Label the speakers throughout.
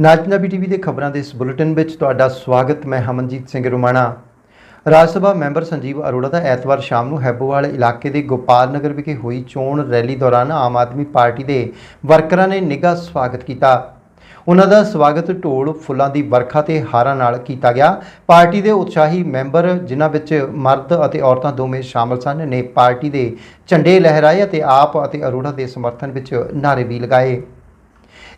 Speaker 1: ਨਾਜ Punjabi TV ਦੇ ਖਬਰਾਂ ਦੇ ਇਸ ਬੁਲੇਟਿਨ ਵਿੱਚ ਤੁਹਾਡਾ ਸਵਾਗਤ, ਮੈਂ ਹਮਨਜੀਤ ਸਿੰਘ ਰੁਮਾਣਾ। ਰਾਜ ਸਭਾ ਮੈਂਬਰ ਸੰਜੀਵ ਅਰੋੜਾ ਦਾ ਐਤਵਾਰ ਸ਼ਾਮ ਨੂੰ ਹੈਬੋਵਾਲ ਇਲਾਕੇ ਦੇ ਗੋਪਾਲ ਨਗਰ ਵਿਖੇ ਹੋਈ ਚੋਣ ਰੈਲੀ ਦੌਰਾਨ ਆਮ ਆਦਮੀ ਪਾਰਟੀ ਦੇ ਵਰਕਰਾਂ ਨੇ ਨਿੱਘਾ ਸਵਾਗਤ ਕੀਤਾ। ਉਹਨਾਂ ਦਾ ਸਵਾਗਤ ਢੋਲ ਫੁੱਲਾਂ ਦੀ ਵਰਖਾ ਤੇ ਹਾਰਾਂ ਨਾਲ ਕੀਤਾ ਗਿਆ। ਪਾਰਟੀ ਦੇ ਉਤਸ਼ਾਹੀ ਮੈਂਬਰ, ਜਿਨ੍ਹਾਂ ਵਿੱਚ ਮਰਦ ਅਤੇ ਔਰਤਾਂ ਦੋਵੇਂ ਸ਼ਾਮਲ ਸਨ, ਨੇ ਪਾਰਟੀ ਦੇ ਝੰਡੇ ਲਹਿਰਾਏ ਅਤੇ ਆਪ ਅਤੇ ਅਰੋੜਾ ਦੇ ਸਮਰਥਨ ਵਿੱਚ ਨਾਅਰੇ ਵੀ ਲਗਾਏ।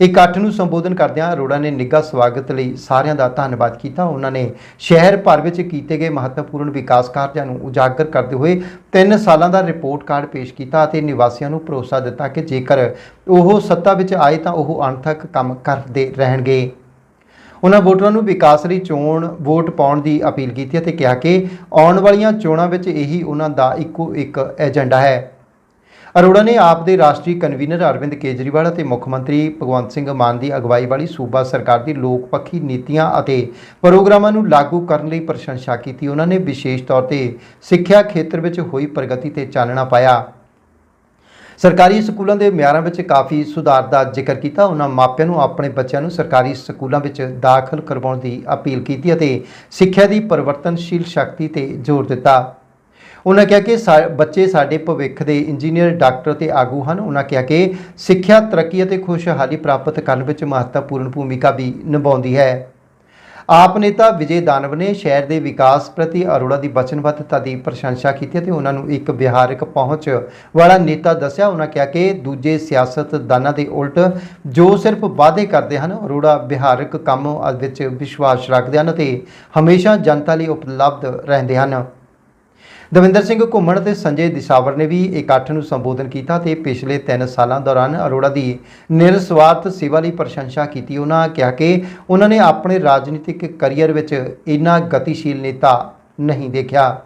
Speaker 1: ਇਕੱਠ ਨੂੰ ਸੰਬੋਧਨ ਕਰਦਿਆਂ ਅਰੋੜਾ ਨੇ ਨਿੱਘਾ ਸਵਾਗਤ ਲਈ ਸਾਰਿਆਂ ਦਾ ਧੰਨਵਾਦ ਕੀਤਾ। ਉਹਨਾਂ ਨੇ ਸ਼ਹਿਰ ਭਰ ਵਿੱਚ ਕੀਤੇ ਗਏ ਮਹੱਤਵਪੂਰਨ ਵਿਕਾਸ ਕਾਰਜਾਂ ਨੂੰ ਉਜਾਗਰ ਕਰਦੇ ਹੋਏ 3 ਸਾਲਾਂ ਦਾ ਰਿਪੋਰਟ ਕਾਰਡ ਪੇਸ਼ ਕੀਤਾ ਅਤੇ ਨਿਵਾਸੀਆਂ ਨੂੰ ਭਰੋਸਾ ਦਿੱਤਾ ਕਿ ਜੇਕਰ ਉਹ ਸੱਤਾ ਵਿੱਚ ਆਏ ਤਾਂ ਉਹ ਅੰਤ ਕੰਮ ਕਰਦੇ ਰਹਿਣਗੇ। ਉਹਨਾਂ ਵੋਟਰਾਂ ਨੂੰ ਵਿਕਾਸ ਲਈ ਚੋਣ, ਵੋਟ ਪਾਉਣ ਦੀ ਅਪੀਲ ਕੀਤੀ ਅਤੇ ਕਿਹਾ ਕਿ ਆਉਣ ਵਾਲੀਆਂ ਚੋਣਾਂ ਵਿੱਚ ਇਹੀ ਉਹਨਾਂ ਦਾ ਇੱਕੋ ਇੱਕ ਏਜੰਡਾ ਹੈ। ਅਰੋੜਾ ਨੇ ਆਪ ਦੇ ਰਾਸ਼ਟਰੀ ਕਨਵੀਨਰ ਅਰਵਿੰਦ ਕੇਜਰੀਵਾਲ ਅਤੇ ਮੁੱਖ ਮੰਤਰੀ ਭਗਵੰਤ ਸਿੰਘ ਮਾਨ ਦੀ ਅਗਵਾਈ ਵਾਲੀ ਸੂਬਾ ਸਰਕਾਰ ਦੀ ਲੋਕ ਪੱਖੀ ਨੀਤੀਆਂ ਅਤੇ ਪ੍ਰੋਗਰਾਮਾਂ ਨੂੰ ਲਾਗੂ ਕਰਨ ਲਈ ਪ੍ਰਸ਼ੰਸਾ ਕੀਤੀ। ਉਹਨਾਂ ਨੇ ਵਿਸ਼ੇਸ਼ ਤੌਰ ਤੇ ਸਿੱਖਿਆ ਖੇਤਰ ਵਿੱਚ ਹੋਈ ਪ੍ਰਗਤੀ ਤੇ ਚਾਨਣਾ ਪਾਇਆ। ਸਰਕਾਰੀ ਸਕੂਲਾਂ ਦੇ ਮਿਆਰਾਂ ਵਿੱਚ ਕਾਫੀ ਸੁਧਾਰ ਦਾ ਜ਼ਿਕਰ ਕੀਤਾ। ਉਹਨਾਂ ਮਾਪਿਆਂ ਨੂੰ ਆਪਣੇ ਬੱਚਿਆਂ ਨੂੰ ਸਰਕਾਰੀ ਸਕੂਲਾਂ ਵਿੱਚ ਦਾਖਲ ਕਰਵਾਉਣ ਦੀ ਅਪੀਲ ਕੀਤੀ ਅਤੇ ਸਿੱਖਿਆ ਦੀ ਪਰਿਵਰਤਨਸ਼ੀਲ ਸ਼ਕਤੀ ਤੇ ਜ਼ੋਰ ਦਿੱਤਾ। ਉਹਨਾਂ ਕਿਹਾ ਕਿ ਸਾ- ਬੱਚੇ ਸਾਡੇ ਭਵਿੱਖ ਦੇ ਇੰਜੀਨੀਅਰ, ਡਾਕਟਰ ਤੇ ਆਗੂ ਹਨ। ਉਹਨਾਂ ਕਿਹਾ ਕਿ ਸਿੱਖਿਆ ਤਰੱਕੀ ਅਤੇ ਖੁਸ਼ਹਾਲੀ ਪ੍ਰਾਪਤ ਕਰਨ ਵਿੱਚ ਮਹੱਤਵਪੂਰਨ ਭੂਮਿਕਾ ਵੀ ਨਿਭਾਉਂਦੀ ਹੈ। ਆਪ ਨੇਤਾ ਵਿਜੇ ਦਾਨਵ ਨੇ ਸ਼ਹਿਰ ਦੇ ਵਿਕਾਸ ਪ੍ਰਤੀ ਅਰੋੜਾ ਦੀ ਵਚਨਬੱਧਤਾ ਦੀ ਪ੍ਰਸ਼ੰਸਾ ਕੀਤੀ ਅਤੇ ਉਹਨਾਂ ਨੂੰ ਇੱਕ ਵਿਹਾਰਕ ਪਹੁੰਚ ਵਾਲਾ ਨੇਤਾ ਦੱਸਿਆ। ਉਹਨਾਂ ਕਿਹਾ ਕਿ ਦੂਜੇ ਸਿਆਸਤਦਾਨਾਂ ਦੇ ਉਲਟ ਜੋ ਸਿਰਫ ਵਾਅਦੇ ਕਰਦੇ ਹਨ, ਅਰੋੜਾ ਵਿਹਾਰਕ ਕੰਮ ਵਿੱਚ ਵਿਸ਼ਵਾਸ ਰੱਖਦੇ ਹਨ ਅਤੇ ਹਮੇਸ਼ਾ ਜਨਤਾ ਲਈ ਉਪਲਬਧ ਰਹਿੰਦੇ ਹਨ। ਦਵਿੰਦਰ ਸਿੰਘ ਘੁੰਮਣ ਤੇ ਸੰਜੇ ਦਿਸਾਵਰ ਨੇ ਵੀ ਇਕੱਠ ਨੂੰ ਸੰਬੋਧਨ ਕੀਤਾ ਤੇ ਪਿਛਲੇ 3 ਸਾਲਾਂ ਦੌਰਾਨ ਅਰੋੜਾ ਦੀ ਨਿਰਸਵਾਰਥ ਸੇਵਾ ਲਈ ਪ੍ਰਸ਼ੰਸਾ ਕੀਤੀ। ਉਹਨਾਂ ਕਿਹਾ ਕਿ ਉਹਨਾਂ ਨੇ ਆਪਣੇ ਰਾਜਨੀਤਿਕ ਕੈਰੀਅਰ ਵਿੱਚ ਇੰਨਾ ਗਤੀਸ਼ੀਲ ਨੇਤਾ ਨਹੀਂ ਦੇਖਿਆ।